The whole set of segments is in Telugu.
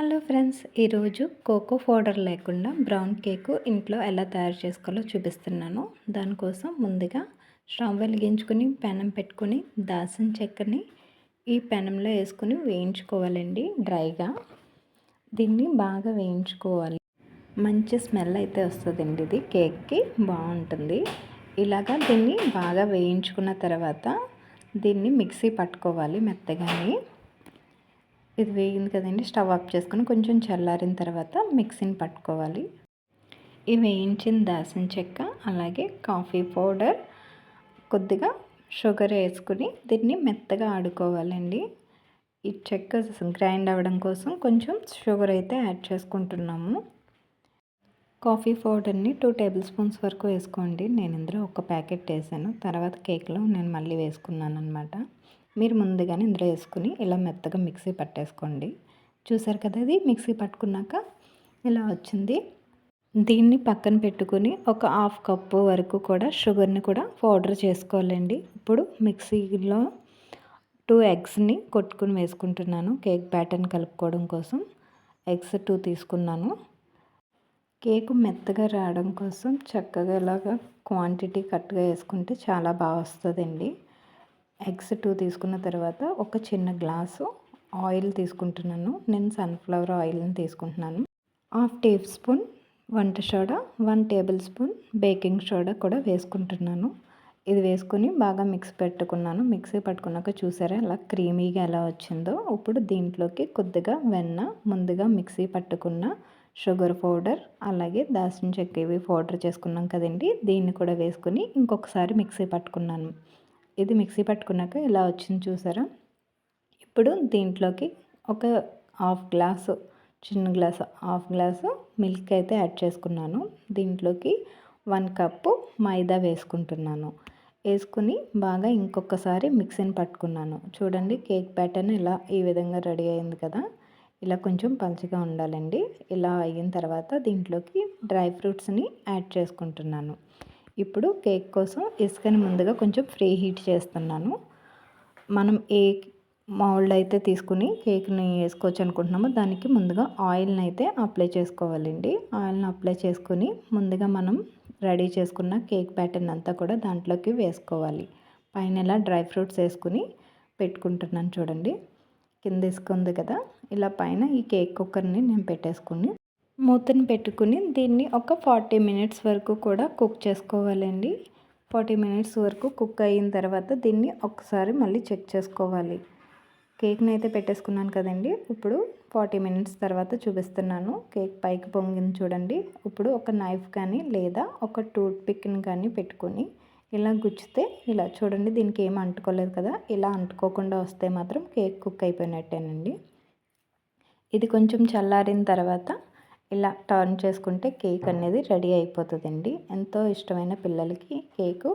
హలో ఫ్రెండ్స్ ఈరోజు కోకో పౌడర్ లేకుండా బ్రౌన్ కేకు ఇంట్లో ఎలా తయారు చేసుకోవాలో చూపిస్తున్నాను. దానికోసం ముందుగా స్టవ్ వెలిగించుకుని పెనం పెట్టుకుని దాసిన చెక్కని ఈ పెనంలో వేసుకుని వేయించుకోవాలండి డ్రైగా. దీన్ని బాగా వేయించుకోవాలి. మంచి స్మెల్ అయితే వస్తుందండి ఇది కేక్కి బాగుంటుంది. ఇలాగా దీన్ని బాగా వేయించుకున్న తర్వాత దీన్ని మిక్సీ పట్టుకోవాలి మెత్తగాని. ఇది వేగింది కదండి స్టవ్ ఆఫ్ చేసుకుని కొంచెం చల్లారిన తర్వాత మిక్సీని పట్టుకోవాలి. ఇవి వేయించిన దాసిన చెక్క అలాగే కాఫీ పౌడర్ కొద్దిగా షుగర్ వేసుకుని దీన్ని మెత్తగా ఆడుకోవాలండి. ఈ చెక్క గ్రైండ్ అవ్వడం కోసం కొంచెం షుగర్ అయితే యాడ్ చేసుకుంటున్నాము. కాఫీ పౌడర్ని టూ టేబుల్ స్పూన్స్ వరకు వేసుకోండి. నేను ఇందులో ఒక ప్యాకెట్ వేసాను. తర్వాత కేక్లో నేను మళ్ళీ వేసుకున్నాను అనమాట మీరు ముందుగానే ఇందులో వేసుకుని ఇలా మెత్తగా మిక్సీ పట్టేసుకోండి. చూసారు కదా ఇది? మిక్సీ పట్టుకున్నాక ఇలా వచ్చింది. దీన్ని పక్కన పెట్టుకుని ఒక హాఫ్ కప్పు వరకు కూడా షుగర్ని కూడా పౌడర్ చేసుకోవాలండి. ఇప్పుడు మిక్సీలో టూ ఎగ్స్ని కొట్టుకుని వేసుకుంటున్నాను. కేక్ బ్యాటర్ని కలుపుకోవడం కోసం. ఎగ్స్ టూ తీసుకున్నాను. కేక్ మెత్తగా రావడం కోసం చక్కగా ఇలాగా క్వాంటిటీ కరెక్ట్గా వేసుకుంటే చాలా బాగా వస్తుందండి. ఎగ్స్ టూ తీసుకున్న తర్వాత ఒక చిన్న గ్లాసు ఆయిల్ తీసుకుంటున్నాను. నేను సన్ఫ్లవర్ ఆయిల్ని తీసుకుంటున్నాను. హాఫ్ టీ స్పూన్ వంట soda one tablespoon baking soda కూడా వేసుకుంటున్నాను. ఇది వేసుకుని బాగా మిక్స్ పెట్టుకున్నాను. మిక్సీ పట్టుకున్నాక చూసారా అలా క్రీమీగా ఎలా వచ్చిందో. ఇప్పుడు దీంట్లోకి కొద్దిగా వెన్న ముందుగా మిక్సీ పట్టుకున్న షుగర్ పౌడర్ అలాగే దాల్చిన చెక్క ఇవి పౌడర్ చేసుకున్నాం కదండి. దీన్ని కూడా వేసుకుని ఇంకొకసారి మిక్సీ పట్టుకున్నాను. ఇది మిక్సీ పట్టుకున్నాక ఇలా వచ్చింది చూసారా? ఇప్పుడు దీంట్లోకి ఒక హాఫ్ గ్లాసు చిన్న గ్లాసు హాఫ్ గ్లాసు మిల్క్ అయితే యాడ్ చేసుకున్నాను. దీంట్లోకి వన్ కప్పు మైదా వేసుకుంటున్నాను. వేసుకుని బాగా ఇంకొకసారి మిక్సీని పట్టుకున్నాను. చూడండి కేక్ ప్యాటర్న్ ఇలా ఈ విధంగా రెడీ అయింది కదా? ఇలా కొంచెం పలుచగా ఉండాలండి. ఇలా అయిన తర్వాత దీంట్లోకి డ్రై ఫ్రూట్స్ని యాడ్ చేసుకుంటున్నాను. ఇప్పుడు కేక్ కోసం ఇసుకని ముందుగా కొంచెం ఫ్రీ హీట్ చేస్తున్నాను. మనం ఏ మౌల్డ్ అయితే తీసుకుని కేక్ని వేసుకోవచ్చు అనుకుంటున్నామో దానికి ముందుగా ఆయిల్ని అయితే అప్లై చేసుకోవాలండి. ఆయిల్ని అప్లై చేసుకుని ముందుగా మనం రెడీ చేసుకున్న కేక్ ప్యాటర్న్ అంతా కూడా దాంట్లోకి వేసుకోవాలి. పైన ఇలా డ్రై ఫ్రూట్స్ వేసుకుని పెట్టుకుంటున్నాను చూడండి. కింద ఇసుకుంది కదా ఇలా పైన ఈ కేక్ కుక్కర్ని నేను పెట్టేసుకుని మూతను పెట్టుకుని దీన్ని ఒక ఫార్టీ మినిట్స్ వరకు కూడా కుక్ చేసుకోవాలండి. ఫార్టీ మినిట్స్ వరకు కుక్ అయిన తర్వాత దీన్ని ఒకసారి మళ్ళీ చెక్ చేసుకోవాలి. కేక్ని అయితే పెట్టేసుకున్నాను కదండి. ఇప్పుడు ఫార్టీ మినిట్స్ తర్వాత చూపిస్తున్నాను. కేక్ పైకి పొంగింది చూడండి. ఇప్పుడు ఒక నైఫ్ కానీ లేదా ఒక టూత్ పిక్ని కానీ పెట్టుకొని ఇలా గుచ్చితే ఇలా చూడండి దీనికి ఏం అంటుకోలేదు కదా. ఇలా అంటుకోకుండా వస్తే మాత్రం కేక్ కుక్ అయిపోయినట్టేనండి. ఇది కొంచెం చల్లారిన తర్వాత ఇలా టర్న్ చేసుకుంటే కేక్ అనేది రెడీ అయిపోతుందండి. ఎంతో ఇష్టమైన పిల్లలకి కేకు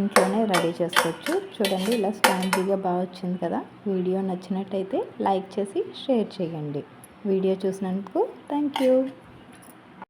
ఇంట్లోనే రెడీ చేసుకోవచ్చు. చూడండి ఇలా స్పాంజీగా బాగా వచ్చింది కదా. వీడియో నచ్చినట్టయితే లైక్ చేసి షేర్ చేయండి. వీడియో చూసినందుకు థ్యాంక్ యూ